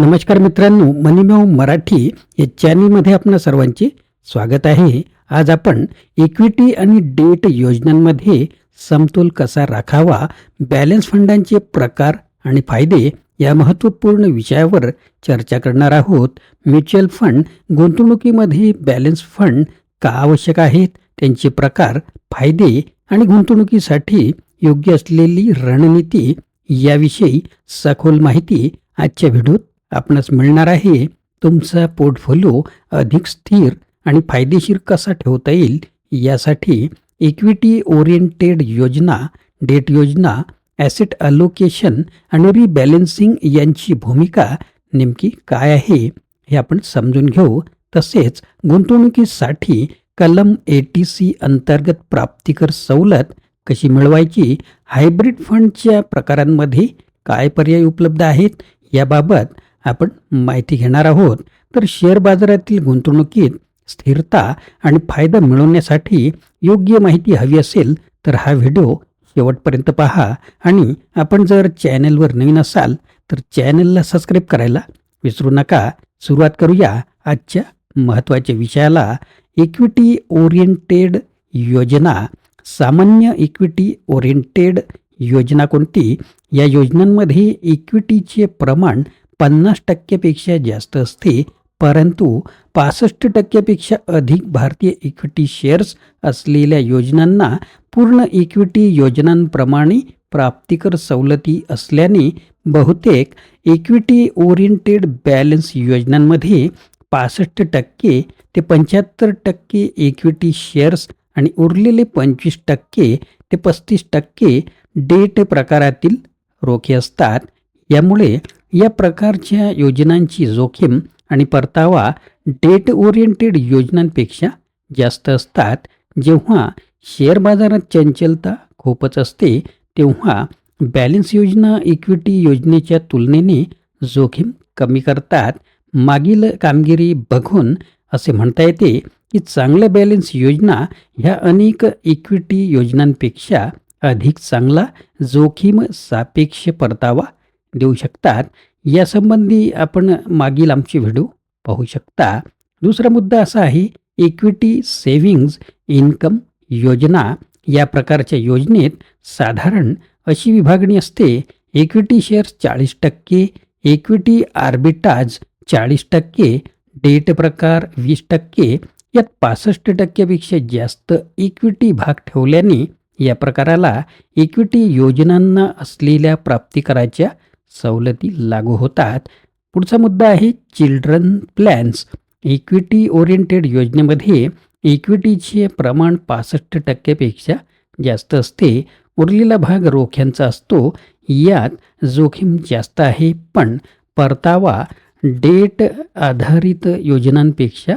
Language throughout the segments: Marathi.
नमस्कार मित्रांनो मनीमेव मराठी या चॅनलमध्ये आपणा सर्वांचे स्वागत आहे. आज आपण इक्विटी आणि डेट योजनांमध्ये समतोल कसा राखावा बॅलन्स फंडांचे प्रकार आणि फायदे या महत्त्वपूर्ण विषयावर चर्चा करणार आहोत. म्युच्युअल फंड गुंतवणुकीमध्ये बॅलन्स फंड का आवश्यक आहेत त्यांचे प्रकार फायदे आणि गुंतवणुकीसाठी योग्य असलेली रणनीती याविषयी सखोल माहिती आजच्या व्हिडिओत आपणास मिळणार आहे. तुमचा पोर्टफोलिओ अधिक स्थिर आणि फायदेशीर कसा ठेवता येईल? यासाठी इक्विटी ओरिएंटेड योजना डेट योजना ॲसेट अलोकेशन आणि रिबॅलेन्सिंग यांची भूमिका नेमकी काय आहे हे आपण समजून घेऊ. तसेच गुंतवणुकीसाठी कलम ए टी सी अंतर्गत प्राप्तिकर सवलत कशी मिळवायची? हायब्रिड फंडच्या प्रकारांमध्ये काय पर्याय उपलब्ध आहेत? याबाबत आपण माहिती घेणार आहोत. तर शेअर बाजारातील गुंतवणुकीत स्थिरता आणि फायदा मिळवण्यासाठी योग्य माहिती हवी असेल तर हा व्हिडिओ शेवटपर्यंत पहा. आणि आपण जर चॅनेलवर नवीन असाल तर चॅनेलला सबस्क्राईब करायला विसरू नका. सुरुवात करूया आजच्या महत्त्वाच्या विषयाला. इक्विटी ओरिएंटेड योजना. सामान्य इक्विटी ओरिएंटेड योजना कोणती? या योजनांमध्ये इक्विटीचे प्रमाण पन्नास टक्क्यापेक्षा जास्त असते परंतु पासष्ट टक्क्यापेक्षा अधिक भारतीय इक्विटी शेअर्स असलेल्या योजनांना पूर्ण इक्विटी योजनांप्रमाणे प्राप्तिकर सवलती असल्याने बहुतेक इक्विटी ओरिएंटेड बॅलन्स योजनांमध्ये पासष्ट टक्के ते पंच्याहत्तर टक्के इक्विटी शेअर्स आणि उरलेले पंचवीस टक्के ते पस्तीस टक्के डेट प्रकारातील रोखे असतात. यामुळे या प्रकारच्या योजनांची जोखीम आणि परतावा डेट ओरिएंटेड योजनांपेक्षा जास्त असतात. जेव्हा शेअर बाजारात चंचलता खूपच असते तेव्हा बॅलन्स योजना इक्विटी योजनेच्या तुलनेने जोखीम कमी करतात. मागील कामगिरी बघून असे म्हणता येते की चांगल्या बॅलन्स योजना ह्या अनेक इक्विटी योजनांपेक्षा अधिक चांगला जोखीम सापेक्ष परतावा देऊ शकतात. यासंबंधी आपण मागील आमचे व्हिडिओ पाहू शकता. दुसरा मुद्दा असा आहे इक्विटी सेव्हिंग्ज इन्कम योजना या प्रकारच्या योजनेत साधारण अशी विभागणी असते इक्विटी शेअर्स चाळीस टक्के इक्विटी आर्बिटाज चाळीस टक्के डेट प्रकार वीस टक्के यात पासष्ट टक्क्यापेक्षा जास्त इक्विटी भाग ठेवल्याने या प्रकाराला इक्विटी योजनांना असलेल्या प्राप्तिकराच्या सवलती लागू होतात. पुढचा मुद्दा आहे चिल्ड्रन प्लॅन्स. इक्विटी ओरिएंटेड योजनेमध्ये इक्विटीचे प्रमाण पासष्ट टक्क्यापेक्षा जास्त असते. उरलेला भाग रोख्यांचा असतो. यात जोखीम जास्त आहे. पण परतावा डेट आधारित योजनांपेक्षा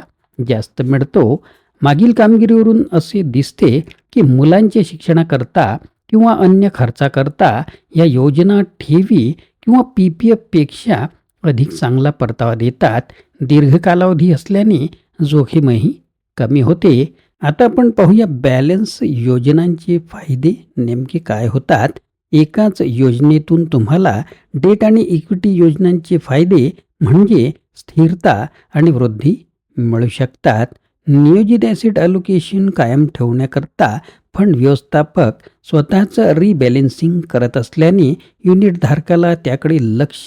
जास्त मिळतो. मागील कामगिरीवरून असे दिसते की मुलांच्या शिक्षणाकरता किंवा अन्य खर्चाकरता या योजना ठेवी किंवा पी पी एफपेक्षा अधिक चांगला परतावा देतात. दीर्घ कालावधी असल्याने जोखीमही कमी होते. आता आपण पाहूया बॅलन्स योजनांचे फायदे नेमके काय होतात. एकाच योजनेतून तुम्हाला डेट आणि इक्विटी योजनांचे फायदे म्हणजे स्थिरता आणि वृद्धी मिळू शकतात. नियोजित ॲसिड अलोकेशन कायम ठेवण्याकरता फंड व्यवस्थापक स्वतःचं रिबॅलेन्सिंग करत असल्याने युनिट धारकाला त्याकडे लक्ष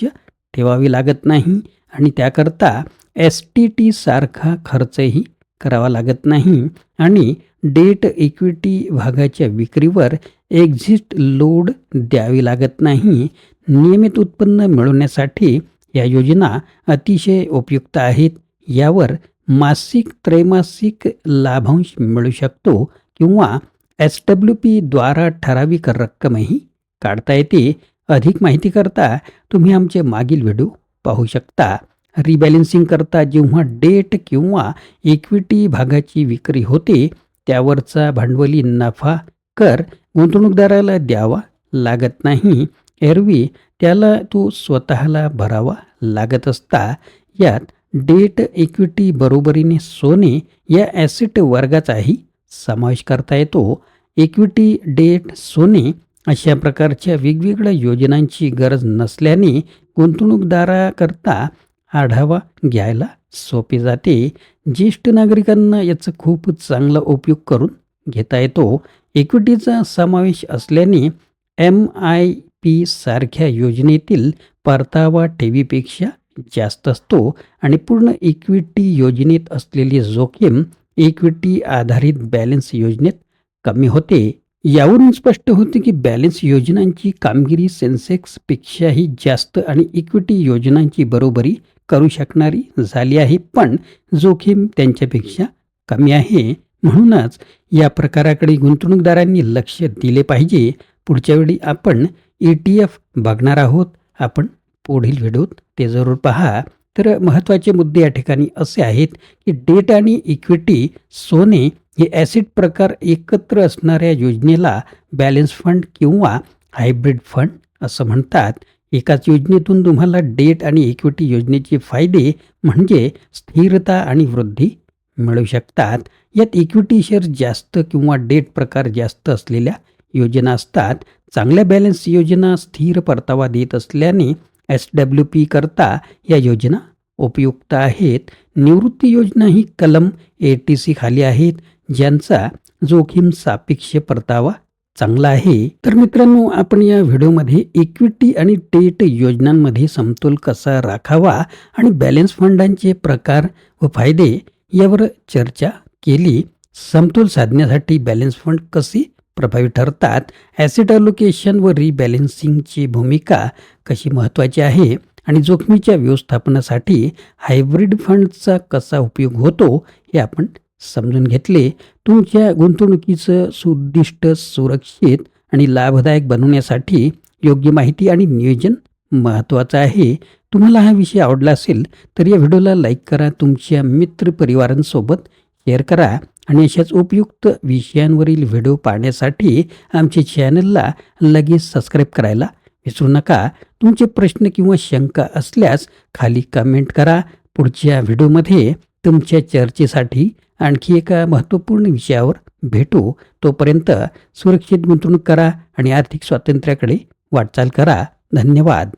ठेवावे लागत नाही आणि त्याकरता एस टी टी सारखा खर्चही करावा लागत नाही आणि डेट इक्विटी भागाच्या विक्रीवर एक्झिट लोड द्यावी लागत नाही. नियमित उत्पन्न मिळवण्यासाठी या योजना अतिशय उपयुक्त आहेत. यावर मासिक त्रैमासिक लाभांश मिळू शकतो किंवा एस डब्ल्यू पीद्वारा ठराविक रक्कमही काढता येते. अधिक माहिती करता तुम्ही आमचे मागील व्हिडिओ पाहू शकता. रिबॅलेन्सिंग करता जेव्हा डेट किंवा इक्विटी भागाची विक्री होते त्यावरचा भांडवली नफा कर गुंतवणूकदाराला द्यावा लागत नाही. एरवी त्याला तो स्वतःला भरावा लागत असता. यात डेट इक्विटी बरोबरीने सोने या ॲसेट वर्गाचाही समावेश करता येतो. इक्विटी डेट सोने अशा प्रकारच्या वेगवेगळ्या योजनांची गरज नसल्याने गुंतवणूकदाराकरता आढावा घ्यायला सोपे जाते. ज्येष्ठ नागरिकांना याचा खूप चांगला उपयोग करून घेता येतो. इक्विटीचा समावेश असल्याने एम आय पी सारख्या योजनेतील परतावा ठेवीपेक्षा जास्त असतो आणि पूर्ण इक्विटी योजनेत असलेली जोखीम इक्विटी आधारित बॅलन्स योजनेत कमी होते. यावरून स्पष्ट होते की बॅलन्स योजनांची कामगिरी सेन्सेक्सपेक्षाही जास्त आणि इक्विटी योजनांची बरोबरी करू शकणारी झाली आहे पण जोखीम त्यांच्यापेक्षा कमी आहे. म्हणूनच या प्रकाराकडे गुंतवणूकदारांनी लक्ष दिले पाहिजे. पुढच्या वेळी आपण ई टी एफ बघणार आहोत. आपण पुढील व्हिडिओत ते जरूर पहा. तर महत्त्वाचे मुद्दे या ठिकाणी असे आहेत की डेट आणि इक्विटी सोने हे ॲसिड प्रकार एकत्र असणाऱ्या योजनेला बॅलन्स फंड किंवा हायब्रिड फंड असं म्हणतात. एकाच योजनेतून तुम्हाला डेट आणि इक्विटी योजनेचे फायदे म्हणजे स्थिरता आणि वृद्धी मिळू शकतात. यात इक्विटी शेअर जास्त किंवा डेट प्रकार जास्त असलेल्या योजना असतात. चांगल्या बॅलन्स योजना स्थिर परतावा देत असल्याने एस डब्ल्यू पी करता या योजना उपयुक्त आहेत. निवृत्ती योजना ही कलम ए टी सी खाली आहेत ज्यांचा जोखीम सापेक्ष परतावा चांगला आहे. तर मित्रांनो आपण या व्हिडिओमध्ये इक्विटी आणि डेट योजनांमध्ये समतोल कसा राखावा आणि बॅलन्स फंडांचे प्रकार व फायदे यावर चर्चा केली. समतोल साधण्यासाठी बॅलन्स फंड कसे प्रभावी ठरतात. ॲसेट अलोकेशन व रिबॅलेन्सिंगची भूमिका कशी महत्त्वाची आहे आणि जोखमीच्या व्यवस्थापनासाठी हायब्रिड फंडचा कसा उपयोग होतो हे आपण समजून घेतले. तुमच्या गुंतवणुकीचं सुद्दिष्ट सुरक्षित आणि लाभदायक बनवण्यासाठी योग्य माहिती आणि नियोजन महत्त्वाचं आहे. तुम्हाला हा विषय आवडला असेल तर या व्हिडिओला लाईक करा तुमच्या मित्रपरिवारांसोबत शेअर करा. आणि अशाच उपयुक्त विषयांवरील व्हिडिओ पाहण्यासाठी आमच्या चॅनलला लगेच सबस्क्राईब करायला विसरू नका. तुमचे प्रश्न किंवा शंका असल्यास खाली कमेंट करा. पुढच्या व्हिडिओमध्ये तुमच्या चर्चेसाठी आणखी एका महत्त्वपूर्ण विषयावर भेटू. तोपर्यंत सुरक्षित गुंतवणूक करा आणि आर्थिक स्वातंत्र्याकडे वाटचाल करा. धन्यवाद.